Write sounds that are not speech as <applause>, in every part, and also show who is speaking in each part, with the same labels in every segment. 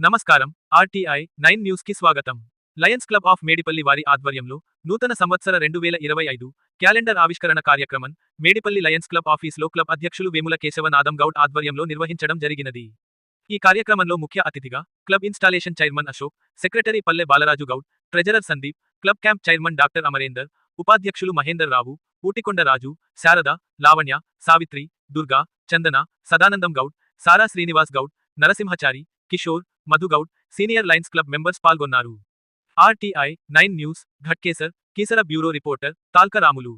Speaker 1: నమస్కారం. RTI nine న్యూస్కి స్వాగతం. లయన్స్ క్లబ్ ఆఫ్ మేడిపల్లి వారి ఆధ్వర్యంలో నూతన సంవత్సర రెండు వేల ఇరవై ఐదు క్యాలెండర్ ఆవిష్కరణ కార్యక్రమం మేడిపల్లి లయన్స్ క్లబ్ ఆఫీస్లో క్లబ్ అధ్యక్షులు వేముల కేశవనాథం గౌడ్ ఆధ్వర్యంలో నిర్వహించడం జరిగినది. ఈ కార్యక్రమంలో ముఖ్య అతిథిగా club installation chairman Ashok secretary Palle Balaraju Goud treasurer Sandeep club camp chairman doctor Amarender ఉపాధ్యక్షులు Mahender Rao Ootikonda Raju Sharada Lavanya Savitri Durga Chandana Sadanandam Goud Sara Srinivas Goud Narasimhachari Kishore Madhu Goud senior lions club members పాల్గొన్నారు. RTI nine news Ghatkesar Keesara bureau reporter Talkaramulu.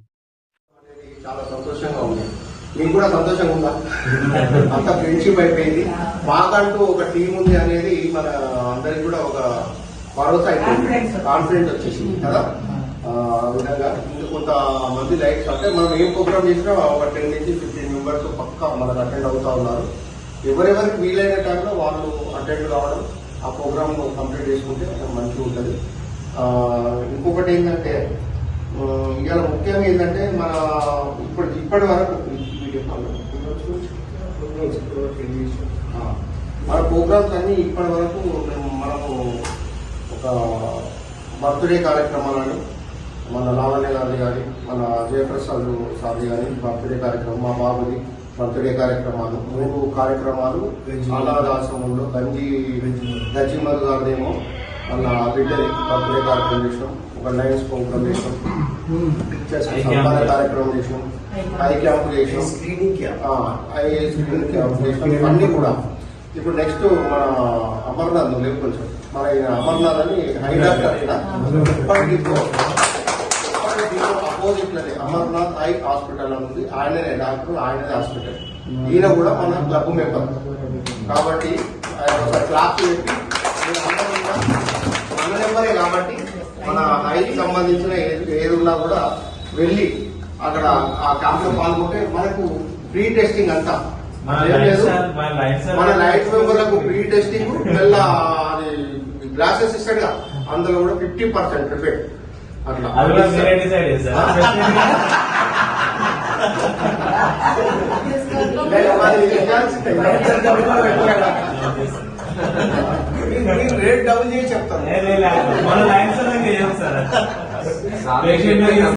Speaker 2: అనేది చాలా సంతోషంగా ఉంది. మీకు కూడా సంతోషంగా ఉందా <laughs> అంత ఫ్రెండ్షిప్ అయిపోయింది. మాకంటూ ఒక టీం ఉంది అనేది మన అందరికి కూడా ఒక భరోసా అయిపోయింది. కాన్ఫిడెంట్ వచ్చేసింది కదా? ఆ విధంగా కొంత మంది లైక్స్ అంటే మనం ఏం ప్రోగ్రామ్ చేసినా ఒక టెన్ నుంచి ఫిఫ్టీన్ మెంబర్స్ పక్కా మనకు అటెండ్ అవుతా ఉన్నారు. ఎవరెవరికి వీలైన టైంలో వాళ్ళు అటెండ్ కావడం ఆ ప్రోగ్రామ్ కంప్లీట్ చేసుకుంటే మంచిగా ఉంటుంది. ఇంకొకటి ఏంటంటే ఇవాళ ముఖ్యంగా ఏంటంటే మన ఇప్పుడు ఇప్పటి వరకు మన ప్రోగ్రామ్స్ అన్ని ఇప్పటి వరకు మేము మనము ఒక బర్త్డే కార్యక్రమాలని మన లావణ్య గారి కానీ మన జయప్రసాద్ సార్ కానీ బర్త్డే కార్యక్రమం మా బాబుది బర్త్డే కార్యక్రమాలు మూడు కార్యక్రమాలు అనాథాశ్రమంలో గంజి గజ్జిమధు గారిదేమో మన బిడ్డది బర్త్డే కార్యక్రమం చేసాం ఒక లైన్స్ ప్రోగ్రామ్ చేసాం సంపాద కార్యక్రమం చేసాం ఐ క్యాంప్ చేసాం
Speaker 3: స్క్రీనింగ్ క్యాంప్
Speaker 2: ఆ, ఐ స్క్రీన్ క్యాంప్ చేసాం ఇవన్నీ కూడా. ఇప్పుడు నెక్స్ట్ మన అమర్నాథ్ లేవు కొంచెం. మన అమర్నాథ్ అని హై డాక్టర్ ఈయన. ఇప్పటికి అపోజిట్లోనే అమర్నాథ్ ఐ హాస్పిటల్ అని ఉంది. ఆయననే డాక్టర్ ఆయననే హాస్పిటల్. ఈయన కూడా మన క్లబ్ మెంబర్. కాబట్టి క్లాస్ పెట్టి మన నెంబరే కాబట్టి మన ఐకి సంబంధించిన ఏది ఏది ఉన్నా కూడా వెళ్ళి అక్కడ ఆ క్యాంప్లో పాల్గొంటే మనకు ఫ్రీ టెస్టింగ్ అంతా
Speaker 4: మన లైఫ్
Speaker 2: మెంబర్లకు ఫ్రీ టెస్టింగ్ మళ్ళా అది గ్లాసెస్ ఇస్తాడుగా. అందులో కూడా ఫిఫ్టీ పర్సెంట్ ఎఫెక్ట్ అట్లా.
Speaker 3: రేట్ డబుల్ <laughs> చేసి చెప్తాను.
Speaker 4: మన పేషెంట్